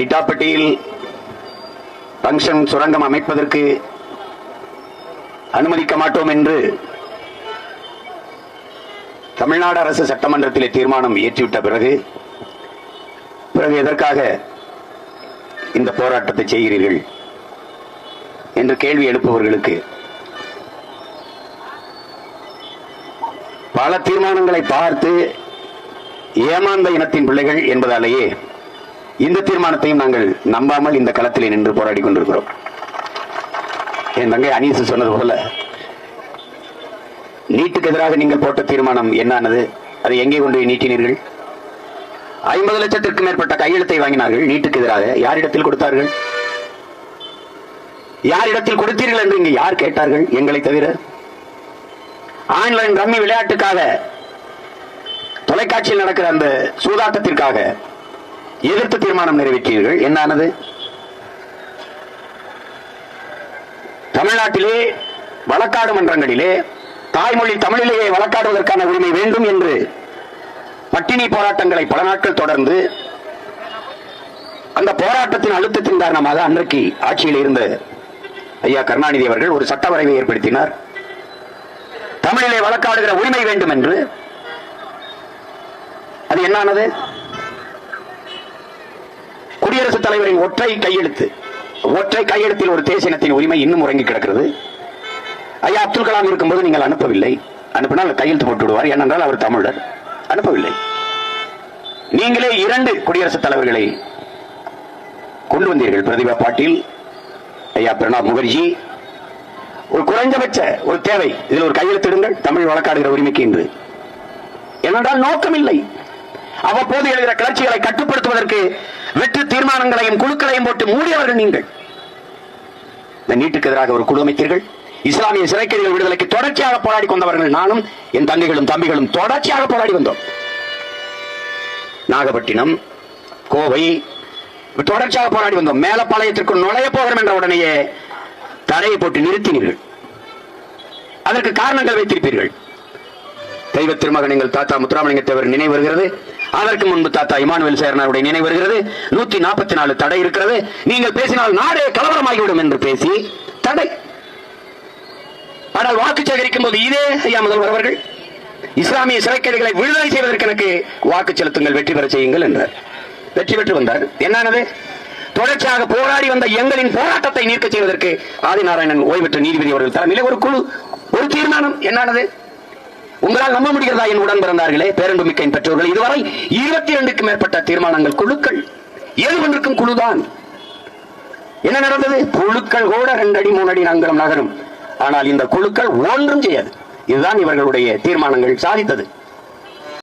அரிட்டாப்பட்டியில் பங்கன் சுரங்கம் அமைப்பதற்கு அனுமதிக்க மாட்டோம் என்று தமிழ்நாடு அரசு சட்டமன்றத்திலே தீர்மானம் இயற்றிவிட்ட பிறகு பிறகு எதற்காக இந்த போராட்டத்தை செய்கிறீர்கள் என்று கேள்வி எழுப்புவர்களுக்கு பல தீர்மானங்களை பார்த்து ஏமாந்த இனத்தின் பிள்ளைகள் என்பதாலேயே இந்த தீர்மானத்தையும் நாங்கள் நம்பாமல் இந்த களத்திலே நின்று போராடி கொண்டிருக்கிறோம். என் தங்கை அனீசு சொன்னது போல நீட்டுக்கு எதிராக நீங்கள் போட்ட தீர்மானம் என்னானது? அதை எங்கே கொண்டு போய் நீட்டினீர்கள்? ஐம்பது லட்சத்திற்கு மேற்பட்ட கையெழுத்தை வாங்கினார்கள். நீட்டுக்கு எதிராக யாரிடத்தில் கொடுத்தார்கள்? யாரிடத்தில் கொடுத்தீர்கள் என்று இங்கு யார் கேட்டார்கள்? எங்களை தவிர ஆன்லைன் ரம்மி விளையாட்டுக்காக தொலைக்காட்சியில் நடக்கிற அந்த சூதாட்டத்திற்காக எதிர்த்து தீர்மானம் நிறைவேற்றியீர்கள். என்னானது? தமிழ்நாட்டிலே வழக்காடு மன்றங்களிலே தாய்மொழி தமிழிலேயே வழக்காடுவதற்கான உரிமை வேண்டும் என்று பட்டினி போராட்டங்களை பல நாட்கள் தொடர்ந்து அந்த போராட்டத்தின் அழுத்தத்தின் காரணமாக அன்றைக்கு ஆட்சியில் இருந்த ஐயா கருணாநிதி அவர்கள் ஒரு சட்ட வரைவை ஏற்படுத்தினார். தமிழிலே வழக்காடுகிற உரிமை வேண்டும் என்று அது என்னானது? குடியரசுத் தலைவரின் ஒற்றை கையெழுத்து. ஒற்றை கையெழுத்தில் ஒரு தேசியனத்தின் உரிமை இன்னும் உறங்கி கிடக்கிறது. ஐயா அப்துல் கலாம் இருக்கும்போது நீங்கள் அனுப்பவில்லை. அனுப்பினால் கையெழுத்து போட்டு விடுவார். ஏனென்றால் அவர் தமிழர். அனுப்பவில்லை. நீங்களே இரண்டு குடியரசுத் தலைவர்களை கொண்டு வந்தீர்கள். பிரதிபா பாட்டீல் ஐயா பிரணாப் முகர்ஜி. ஒரு குறைந்தபட்ச ஒரு தேவை. இதில் ஒரு கையெழுத்திடுங்கள் தமிழ் வழக்காடுகிற உரிமைக்கு என்று ஏனென்றால் நோக்கம் இல்லை அவ்வப்போது எழுகிற கிளர்ச்சிகளை கட்டுப்படுத்துவதற்கு வெற்று தீர்மானங்களையும் குழுக்களையும் போட்டு மூடியவர்கள் நீங்கள். இந்த நீட்டுக்கு எதிராக ஒரு குழு அமைத்தீர்கள். இஸ்லாமிய சிறைக்கைதிகள் விடுதலைக்கு தொடர்ச்சியாக போராடி கொண்டவர்கள் நானும் என் தங்கைகளும் தம்பிகளும் தொடர்ச்சியாக போராடி வந்தோம். நாகப்பட்டினம் கோவை தொடர்ச்சியாக போராடி வந்தோம். மேலப்பாளையத்திற்கு நுழைய போகிறோம் என்ற உடனேயே தடையை போட்டு நிறுத்தினீர்கள். அதற்கு காரணங்கள் வைத்திருப்பீர்கள். தெய்வ திருமகன் எங்கள் தாத்தா முத்துராமலிங்க தேவர் நினைவு வருகிறது. அதற்கு முன்பு தாத்தா இமானுவேல் சேரனாருடைய நினைவு வருகிறது. நூத்தி நாற்பத்தி நாலு தடை இருக்கிறது. நீங்கள் பேசினால் நாடே கலவரமாகிவிடும் என்று பேசி தடை. ஆனால் வாக்கு சேகரிக்கும் போது இதே ஐயா முதல்வர் அவர்கள் இஸ்லாமிய சிறைக்கைதிகளை விடுதலை செய்வதற்கு எனக்கு வாக்கு செலுத்துங்கள் வெற்றி பெற செய்யுங்கள் என்றார். வெற்றி பெற்று வந்தார். என்னானது? தொடர்ச்சியாக போராடி வந்த எங்களின் போராட்டத்தை நீர்க்க செய்வதற்கு ஆதிநாராயணன் ஓய்வெற்ற நீதிபதி அவர்கள் தலைமையில் ஒரு குழு ஒரு தீர்மானம். என்னானது? உங்களால் நம்ப முடிகிறதா என் உடன் பிறந்தார்களே? பேரன்புமிக்க பெற்றோர்கள் இதுவரை இருபத்தி இரண்டுக்கும் மேற்பட்ட தீர்மானங்கள் குழுக்கள் ஏழு ஒன்றுக்கும் குழுதான். என்ன நடந்தது? குழுக்கள் கூட ரெண்டு அடி மூணு நகரும். ஆனால் இந்த குழுக்கள் ஒன்றும் செய்யாது. இதுதான் இவர்களுடைய தீர்மானங்கள் சாதித்தது.